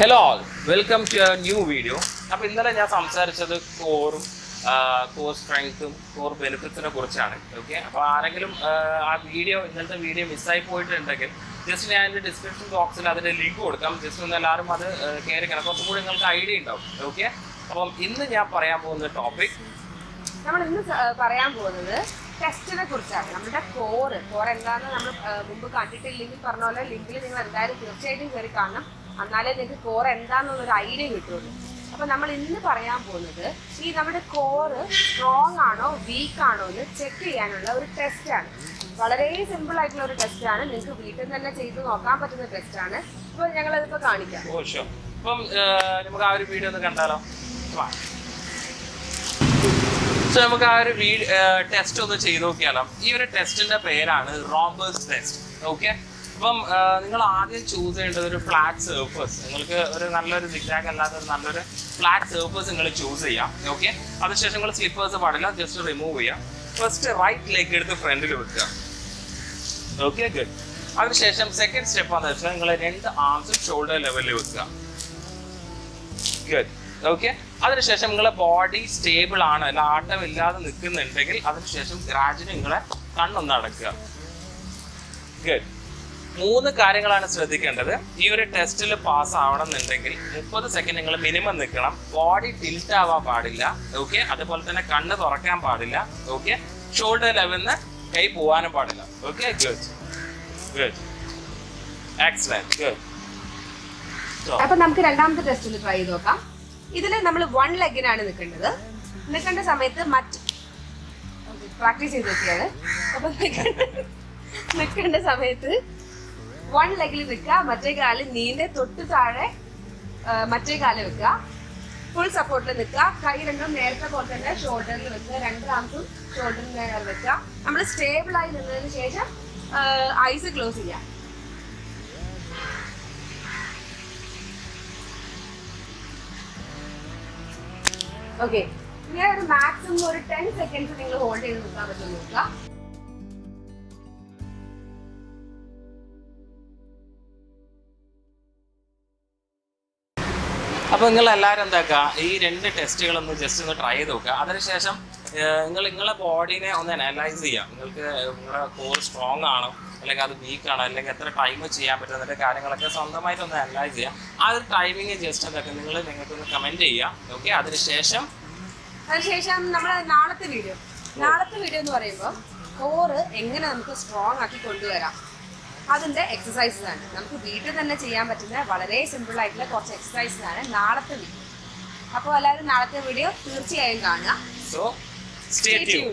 Hello all welcome to new video അപ്പോൾ ഇന്നലെ ഞാൻ സംസാരിച്ചത് കോറും കോർ സ്ട്രെങ്ത്തും കോർ ബെനിഫിറ്റ്സിനെ കുറിച്ചാണ്. ഓക്കെ അപ്പോൾ ആരെങ്കിലും ആ, വീഡിയോ ഇന്നലത്തെ വീഡിയോ മിസ്സായി പോയിട്ടുണ്ടെങ്കിൽ ജസ്റ്റ് ഞാൻ എന്റെ ഡിസ്ക്രിപ്ഷൻ ബോക്സിൽ അതിന്റെ ലിങ്ക് കൊടുക്കാം. ജസ്റ്റ് ഒന്ന് എല്ലാവരും അത് കയറി കിടക്കും കുറച്ചും കൂടി നിങ്ങൾക്ക് ഐഡിയ ഉണ്ടാവും. ഓക്കെ അപ്പം ഇന്ന് ഞാൻ പറയാൻ പോകുന്ന ടോപ്പിക് നമ്മൾ ഇന്ന് പറയാൻ പോകുന്നത് ടെസ്റ്റിനെ കുറിച്ചാണ്. നമ്മുടെ കോറ് കോർ എന്താണെന്ന് നമ്മൾ മുമ്പ് കണ്ടിട്ടില്ലെങ്കിൽ പറഞ്ഞ പോലെ ലിങ്കിൽ നിങ്ങൾ എന്തായാലും തീർച്ചയായിട്ടും കയറി കാണണം. എന്നാലേ നിങ്ങൾക്ക് കോർ എന്താണെന്നുള്ളൊരു ഐഡിയ കിട്ടുള്ളൂ. അപ്പൊ നമ്മൾ ഇന്ന് പറയാൻ പോകുന്നത് ഈ നമ്മുടെ കോറ് സ്ട്രോങ് ആണോ വീക്ക് ആണോ എന്ന് ചെക്ക് ചെയ്യാനുള്ള ഒരു ടെസ്റ്റ് ആണ്. വളരെ സിമ്പിൾ ആയിട്ടുള്ള ഒരു ടെസ്റ്റ് ആണ്. നിങ്ങൾക്ക് വീട്ടിൽ നിന്ന് തന്നെ ചെയ്ത് നോക്കാൻ പറ്റുന്ന ടെസ്റ്റ് ആണ്. ഞങ്ങൾ അതിപ്പോ കാണിക്കാം. നമുക്ക് ആ ഒരു വീഡിയോ ഒന്ന് കണ്ടാലോ? സോ നമുക്ക് ആ ഒരു ടെസ്റ്റ് ഒന്ന് ചെയ്ത് നോക്കിയാലോ? ഈ ഒരു ടെസ്റ്റിന്റെ പേരാണ് റോബേഴ്സ് ടെസ്റ്റ് ഓക്കെ അപ്പം ആ, നിങ്ങൾ ആദ്യം ചൂസ് ചെയ്യേണ്ടത് ഒരു ഫ്ലാറ്റ് സർഫസ് നിങ്ങൾക്ക് ഒരു നല്ലൊരു സിഗ്സാഗ് അല്ലാത്ത ഒരു നല്ലൊരു ഫ്ലാറ്റ് സർഫസ് നിങ്ങൾ ചൂസ് ചെയ്യാം. ഓക്കെ അതിനുശേഷം നിങ്ങൾ സ്ലിപ്പേഴ്സ് പാടില്ല ജസ്റ്റ് റിമൂവ് ചെയ്യാം. ഫസ്റ്റ് റൈറ്റ് ലെഗ് എടുത്ത് ഫ്രണ്ടിൽ വെക്കുക. ഓക്കെ ഗുഡ് അതിനുശേഷം സെക്കൻഡ് സ്റ്റെപ്പ് എന്ന് വെച്ചാൽ നിങ്ങൾ രണ്ട് ആംസും ഷോൾഡർ ലെവലിൽ വെക്കുക. ഗുഡ് ഓക്കെ അതിനുശേഷം നിങ്ങളെ ബോഡി സ്റ്റേബിൾ ആണ് അല്ല ആട്ടം ഇല്ലാതെ നിൽക്കുന്നുണ്ടെങ്കിൽ അതിനുശേഷം ഗ്രാജുവലി നിങ്ങളെ കണ്ണൊന്ന് അടക്കുക. ഗുഡ് മൂന്ന് കാര്യങ്ങളാണ് ശ്രദ്ധിക്കേണ്ടത്. ഈ ഒരു ടെസ്റ്റിൽ പാസ് ആവണമെന്നുണ്ടെങ്കിൽ മുപ്പത് സെക്കൻഡ് നിങ്ങൾ മിനിമം നിൽക്കണം. ബോഡി ടിൽറ്റ് ആവാൻ പാടില്ല. ഓക്കെ അതുപോലെ തന്നെ കണ്ണ് തുറക്കാൻ പാടില്ല. ഓക്കെ ഷോൾഡർ ലെവലിന്ന് കൈ പോവാനും പാടില്ല. Okay good good excellent good അപ്പൊ നമുക്ക് രണ്ടാമത്തെ ടെസ്റ്റിൽ ട്രൈ ചെയ്ത് നോക്കാം. ഇതിൽ നമ്മൾ വൺ ലെഗിനാണ് നിൽക്കേണ്ടത്. നിൽക്കേണ്ട സമയത്ത് മറ്റ് പ്രാക്ടീസ് ചെയ്ത് നോക്കിയാണ്. അപ്പൊ നിൽക്കേണ്ട സമയത്ത് വൺ ലെഗിൽ നിൽക്കുക. മറ്റേ കാൽ നീന്റെ തൊട്ട് താഴെ മറ്റേ കാൽ വെക്കുക. ഫുൾ സപ്പോർട്ടിൽ നിൽക്കുക. കൈ രണ്ടും നേരത്തെ പോലെ തന്നെ ഷോൾഡറിൽ വെക്കുക. രണ്ട് ആംസും ഷോൾഡറിൽ നേരെ വെക്കുക. നമ്മൾ സ്റ്റേബിൾ ആയി നിന്നതിന് ശേഷം ഐസ് ക്ലോസ് ചെയ്യാം ഓക്കെ ഇങ്ങനെ ഒരു മാക്സിമം ഒരു ടെൻ സെക്കൻഡ്സ് നിങ്ങൾ ഹോൾഡ് ചെയ്ത് നിൽക്കാൻ പറ്റും. നോക്കുക. അപ്പൊ നിങ്ങൾ എല്ലാവരും എന്താക്കുക ഈ രണ്ട് ടെസ്റ്റുകളൊന്ന് ജസ്റ്റ് ഒന്ന് ട്രൈ ചെയ്ത് നോക്കുക അതിനുശേഷം നിങ്ങൾ നിങ്ങളെ ബോഡീനെ ഒന്ന് അനലൈസ് ചെയ്യാം. നിങ്ങൾക്ക് നിങ്ങളുടെ കോർ സ്ട്രോങ് ആണോ അല്ലെങ്കിൽ അത് വീക്ക് ആണോ അല്ലെങ്കിൽ എത്ര ടൈം ചെയ്യാൻ പറ്റും അതിന്റെ കാര്യങ്ങളൊക്കെ സ്വന്തമായിട്ട് ഒന്ന് അനലൈസ് ചെയ്യാം. ആ ഒരു ടൈമിങ് ജസ്റ്റ് എന്തൊക്കെ നിങ്ങൾ നിങ്ങൾക്ക് ഒന്ന് കമന്റ് ചെയ്യാം. ഓക്കെ അതിനുശേഷം അതിനുശേഷം നമ്മൾ നാളത്തെ വീഡിയോ നാളത്തെ വീഡിയോ എന്ന് പറയുമ്പോൾ കോർ എങ്ങനെ നമുക്ക് സ്ട്രോങ് ആക്കി കൊണ്ടുവരാം? എക്സസൈസസ് ആണ്. നമുക്ക് വീട്ടിൽ തന്നെ ചെയ്യാൻ പറ്റുന്ന വളരെ സിമ്പിൾ ആയിട്ടുള്ള കുറച്ച് എക്സസൈസസ് ആണ് നാളത്തെ വീഡിയോ അപ്പോൾ എല്ലാവരും നാളത്തെ വീഡിയോ തീർച്ചയായും കാണുക. So stay tune.